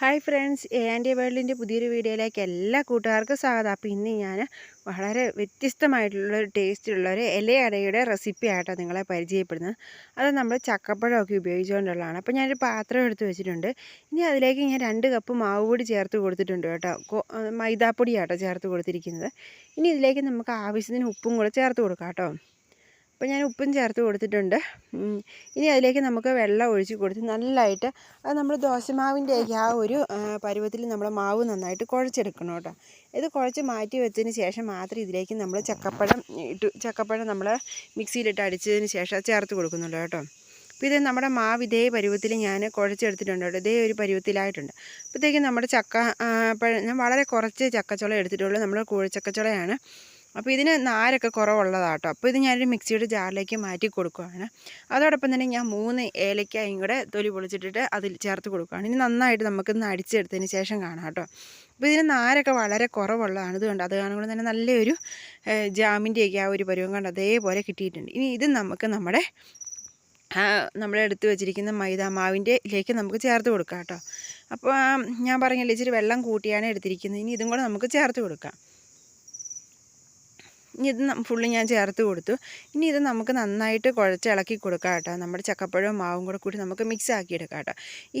Hi friends A and വേൾഡിന്റെ പുതിയൊരു വീഡിയോയിലേക്ക് എല്ലാ കൂട്ടുകാർക്കും സ്വാഗതം. അപ്പോൾ ഇന്ന് ഞാൻ വളരെ വ്യത്യസ്തമായിട്ടുള്ള ഒരു വ്യത്യസ്തമായിട്ടുള്ളൊരു ടേസ്റ്റുള്ളൊരു ഇലയടയുടെ റെസിപ്പി ആയിട്ടാണ് നിങ്ങളെ പരിചയപ്പെടുന്നത്. അത് നമ്മൾ ചക്കപ്പഴമൊക്കെ ഉപയോഗിച്ചുകൊണ്ടുള്ളതാണ്. അപ്പോൾ ഞാനൊരു പാത്രം എടുത്ത് വെച്ചിട്ടുണ്ട്. ഇനി അതിലേക്ക് ഞാൻ രണ്ട് കപ്പ് മാവ് പൊടി ചേർത്ത് കൊടുത്തിട്ടുണ്ട് കേട്ടോ. മൈദാപ്പൊടിയാട്ടോ ചേർത്ത് കൊടുത്തിരിക്കുന്നത്. ഇനി ഇതിലേക്ക് നമുക്ക് ആവശ്യത്തിന് ഉപ്പും കൂടെ ചേർത്ത് കൊടുക്കാം കേട്ടോ. അപ്പോൾ ഞാൻ ഉപ്പും ചേർത്ത് കൊടുത്തിട്ടുണ്ട്. ഇനി അതിലേക്ക് നമുക്ക് വെള്ളം ഒഴിച്ച് കൊടുത്ത് നല്ലതായിട്ട് അത് നമ്മൾ ദോശമാവിന്റെയൊക്കെ ആ ഒരു പരുവത്തിൽ നമ്മൾ മാവ് നന്നായിട്ട് കുഴച്ചെടുക്കണം കേട്ടോ. ഇത് കുഴച്ച് മാറ്റി വെച്ചതിന് ശേഷം മാത്രം ഇതിലേക്ക് നമ്മൾ ചക്കപ്പഴം ഇട്ട് ചക്കപ്പഴം നമ്മൾ മിക്സിയിലിട്ട് അടിച്ചതിന് ശേഷം ചേർത്ത് കൊടുക്കുന്നുള്ളൂ കേട്ടോ. അപ്പോൾ ഇത് നമ്മുടെ മാവ് ഇതേ പരുവത്തിൽ ഞാൻ കുഴച്ചെടുത്തിട്ടുണ്ട് കേട്ടോ. ഇതേ ഒരു പരുവത്തിലായിട്ടുണ്ട്. അപ്പോഴത്തേക്കും നമ്മുടെ ചക്ക പഴം ഞാൻ വളരെ കുറച്ച് ചക്കച്ചുള എടുത്തിട്ടുള്ളൂ. നമ്മൾ കൂഴച്ചക്കച്ചുളയാണ്. അപ്പോൾ ഇതിന് നാരൊക്കെ കുറവുള്ളതാട്ടോ. അപ്പോൾ ഇത് ഞാനൊരു മിക്സിയുടെ ജാറിലേക്ക് മാറ്റി കൊടുക്കുകയാണ് അതോടൊപ്പം തന്നെ ഞാൻ മൂന്ന് ഏലക്കായും കൂടെ തൊലി പൊളിച്ചിട്ടിട്ട് അതിൽ ചേർത്ത് കൊടുക്കുകയാണ് ഇനി നന്നായിട്ട് നമുക്കിന്ന് അടിച്ചെടുത്തതിന് ശേഷം കാണാം കേട്ടോ. അപ്പോൾ ഇതിന് നാരൊക്കെ വളരെ കുറവുള്ളതാണ്. ഇതുകൊണ്ട് അത് കാണുമ്പോൾ തന്നെ നല്ലൊരു ജാമിന്റെയൊക്കെ ആ ഒരു പരുവം കണ്ട് അതേപോലെ കിട്ടിയിട്ടുണ്ട്. ഇനി ഇത് നമുക്ക് നമ്മുടെ നമ്മൾ എടുത്ത് വെച്ചിരിക്കുന്ന മൈദ മാവിന്റെലേക്ക് നമുക്ക് ചേർത്ത് കൊടുക്കാം കേട്ടോ. അപ്പോൾ ഞാൻ പറഞ്ഞില്ലേ ഇച്ചിരി വെള്ളം കൂട്ടിയാണ് എടുത്തിരിക്കുന്നത്. ഇനി ഇതും കൂടെ നമുക്ക് ചേർത്ത് കൊടുക്കാം. ഇനി ഇത് ഫുള്ള് ഞാൻ ചേർത്ത് കൊടുത്തു. ഇനി ഇത് നമുക്ക് നന്നായിട്ട് കുഴച്ച് ഇളക്കി കൊടുക്കാം കേട്ടോ. നമ്മുടെ ചക്കപ്പഴവും മാവും കൂടെ കൂടി നമുക്ക് മിക്സ് ആക്കി എടുക്കാം കേട്ടോ.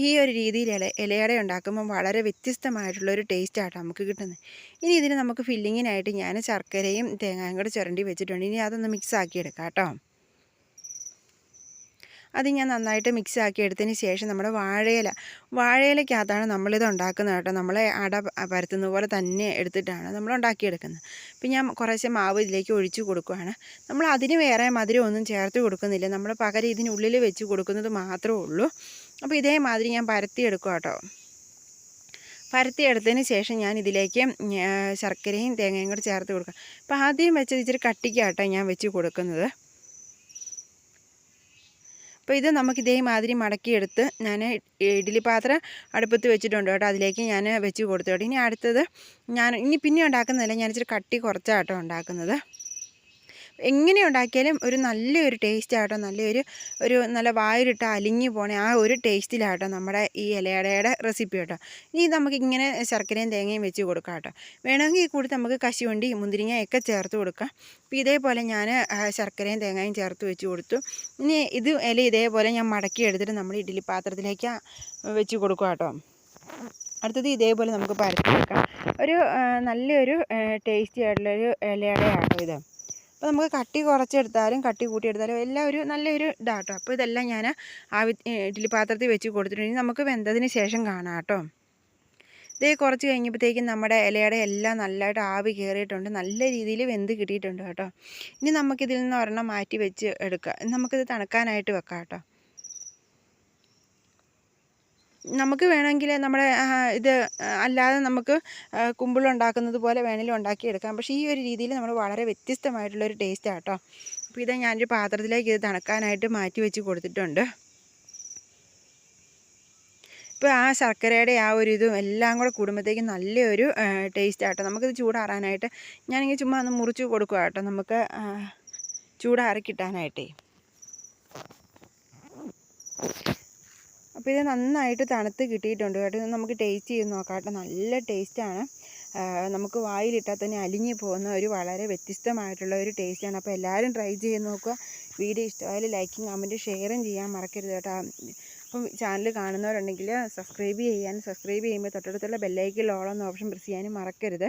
ഈ ഒരു രീതിയിൽ ഇല ഇലയട ഉണ്ടാക്കുമ്പോൾ വളരെ വ്യത്യസ്തമായിട്ടുള്ളൊരു ടേസ്റ്റ് ആട്ടോ നമുക്ക് കിട്ടുന്നത്. ഇനി ഇതിന് നമുക്ക് ഫില്ലിങ്ങിനായിട്ട് ഞാൻ ശർക്കരയും തേങ്ങായും കൂടെ ചുരണ്ടി വെച്ചിട്ടുണ്ട്. ഇനി അതൊന്ന് മിക്സ് ആക്കി എടുക്കാം കേട്ടോ. അത് ഞാൻ നന്നായിട്ട് മിക്സ് ആക്കി എടുത്തതിന് ശേഷം നമ്മുടെ വാഴയില. വാഴയിലക്കകത്താണ് നമ്മളിത് ഉണ്ടാക്കുന്നത് കേട്ടോ. നമ്മളെ അട പരത്തുന്ന പോലെ തന്നെ എടുത്തിട്ടാണ് നമ്മൾ ഉണ്ടാക്കിയെടുക്കുന്നത്. അപ്പം ഞാൻ കുറേശ്ശെ മാവ് ഇതിലേക്ക് ഒഴിച്ചു കൊടുക്കുകയാണ് നമ്മൾ അതിന് വേറെ മധുരം ഒന്നും ചേർത്ത് കൊടുക്കുന്നില്ല. നമ്മൾ പകരം ഇതിനുള്ളിൽ വെച്ച് കൊടുക്കുന്നത് മാത്രമേ ഉള്ളൂ. അപ്പോൾ ഇതേമാതിരി ഞാൻ പരത്തിയെടുക്കുക കേട്ടോ. പരത്തിയെടുത്തതിന് ശേഷം ഞാൻ ഇതിലേക്ക് ശർക്കരയും തേങ്ങയും കൂടെ ചേർത്ത് കൊടുക്കാം അപ്പോൾ ആദ്യം വെച്ചത് ഇച്ചിരി കട്ടിക്കാട്ടോ ഞാൻ വെച്ച് കൊടുക്കുന്നത്. അപ്പോൾ ഇത് നമുക്ക് ഇതേമാതിരി മടക്കിയെടുത്ത് ഞാൻ ഇഡ്ഡലി പാത്രം അടുപ്പത്ത് വെച്ചിട്ടുണ്ട് കേട്ടോ. അതിലേക്ക് ഞാൻ വെച്ച് കൊടുത്തു കേട്ടോ. ഇനി അടുത്തത് ഞാൻ ഇനി പിന്നെ ഉണ്ടാക്കുന്നതല്ല ഞാൻ ഇച്ചിരി കട്ടി കുറച്ചാട്ടോ ഉണ്ടാക്കുന്നത്. എങ്ങനെ ഉണ്ടാക്കിയാലും ഒരു നല്ലൊരു ടേസ്റ്റ് ആട്ടോ. നല്ലൊരു ഒരു നല്ല വായിലിട്ട് അലിഞ്ഞു പോണേ ആ ഒരു ടേസ്റ്റിലാട്ടോ നമ്മുടെ ഈ ഇലയടയുടെ റെസിപ്പി കേട്ടോ ഇനി നമുക്ക് ഇങ്ങനെ ശർക്കരയും തേങ്ങയും വെച്ച് കൊടുക്കാം കേട്ടോ വേണമെങ്കിൽ കൂടി നമുക്ക് കശുവണ്ടി മുന്തിരിങ്ങയൊക്കെ ചേർത്ത് കൊടുക്കാം. അപ്പോൾ ഇതേപോലെ ഞാൻ ശർക്കരയും തേങ്ങയും ചേർത്ത് വെച്ച് കൊടുത്തു. ഇനി ഇത് ഇല ഇതേപോലെ ഞാൻ മടക്കി എടുത്തിട്ട് നമ്മൾ ഇഡ്ഡലി പാത്രത്തിലേക്ക് വെച്ച് കൊടുക്കുക കേട്ടോ അടുത്തത് ഇതേപോലെ നമുക്ക് പരത്തി വെക്കാം ഒരു നല്ലൊരു ടേസ്റ്റി ആയിട്ടുള്ളൊരു ഇലയടയാണ് ഇത്. അപ്പോൾ നമുക്ക് കട്ടി കുറച്ചെടുത്താലും കട്ടി കൂട്ടിയെടുത്താലും എല്ലാം ഒരു നല്ലൊരു ഇതാട്ടോ. അപ്പോൾ ഇതെല്ലാം ഞാൻ ആവി ഇഡ്ഡലി പാത്രത്തിൽ വെച്ച് കൊടുത്തിട്ടുണ്ടെങ്കിൽ നമുക്ക് വെന്തതിന് ശേഷം കാണാം കേട്ടോ ഇതേ കുറച്ച് കഴിഞ്ഞപ്പോഴത്തേക്കും നമ്മുടെ ഇലയുടെ എല്ലാം നല്ലതായിട്ട് ആവി കയറിയിട്ടുണ്ട്. നല്ല രീതിയിൽ വെന്ത് കിട്ടിയിട്ടുണ്ട് കേട്ടോ. ഇനി നമുക്കിതിൽ നിന്ന് ഒരെണ്ണം മാറ്റി വെച്ച് എടുക്കാം. നമുക്കിത് തണുക്കാനായിട്ട് വെക്കാം കേട്ടോ നമുക്ക് വേണമെങ്കിൽ നമ്മുടെ ഇത് അല്ലാതെ നമുക്ക് കുമ്പിളുണ്ടാക്കുന്നത് പോലെ വേണമെങ്കിലും ഉണ്ടാക്കിയെടുക്കാം. പക്ഷേ ഈ ഒരു രീതിയിൽ നമ്മൾ വളരെ വ്യത്യസ്തമായിട്ടുള്ളൊരു ടേസ്റ്റാണ് കേട്ടോ അപ്പോൾ ഇത് ഞാനൊരു പാത്രത്തിലേക്ക് ഇത് തണുക്കാനായിട്ട് മാറ്റി വെച്ച് കൊടുത്തിട്ടുണ്ട്. ഇപ്പോൾ ആ ശർക്കരയുടെ ആ ഒരു ഇതും എല്ലാം കൂടെ കൂടുമ്പോഴത്തേക്കും നല്ലൊരു ടേസ്റ്റ് ആട്ടോ. നമുക്കിത് ചൂടാറാനായിട്ട് ഞാനിങ്ങനെ ചുമ്മാ ഒന്ന് മുറിച്ച് കൊടുക്കുക കേട്ടോ. നമുക്ക് ചൂടാറി കിട്ടാനായിട്ടേ. അപ്പോൾ ഇത് നന്നായിട്ട് തണുത്ത് കിട്ടിയിട്ടുണ്ട് കേട്ടോ. നമുക്ക് ടേസ്റ്റ് ചെയ്ത് നോക്കാം കേട്ടോ. നല്ല ടേസ്റ്റാണ് നമുക്ക് വായിലിട്ടാൽ തന്നെ അലിഞ്ഞു പോകുന്ന ഒരു വളരെ വ്യത്യസ്തമായിട്ടുള്ള ഒരു ടേസ്റ്റാണ് അപ്പോൾ എല്ലാവരും ട്രൈ ചെയ്ത് നോക്കുക. വീഡിയോ ഇഷ്ടമായാലും ലൈക്കും കമന്റും ഷെയറും ചെയ്യാൻ മറക്കരുത് കേട്ടോ. അപ്പം ചാനൽ കാണുന്നവരുണ്ടെങ്കിൽ സബ്സ്ക്രൈബ് ചെയ്യാൻ സബ്സ്ക്രൈബ് ചെയ്യുമ്പോൾ തൊട്ടടുത്തുള്ള ബെല്ലൈക്കിൽ ഓളം ഓപ്ഷൻ പ്രസ് ചെയ്യാനും മറക്കരുത്.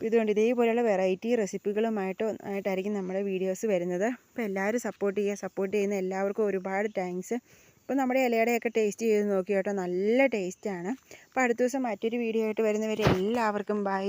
ഇതുകൊണ്ട് ഇതേപോലെയുള്ള വെറൈറ്റി റെസിപ്പികളുമായിട്ട് ആയിട്ടായിരിക്കും നമ്മുടെ വീഡിയോസ് വരുന്നത്. അപ്പോൾ എല്ലാവരും സപ്പോർട്ട് ചെയ്യുക. സപ്പോർട്ട് ചെയ്യുന്ന എല്ലാവർക്കും ഒരുപാട് താങ്ക്സ് അപ്പോൾ നമ്മുടെ ഇലയുടെയൊക്കെ ടേസ്റ്റ് ചെയ്ത് നോക്കി കേട്ടോ നല്ല ടേസ്റ്റാണ്. അപ്പോൾ അടുത്ത ദിവസം മറ്റൊരു വീഡിയോ ആയിട്ട് വരുന്നവരെ എല്ലാവർക്കും ബൈ.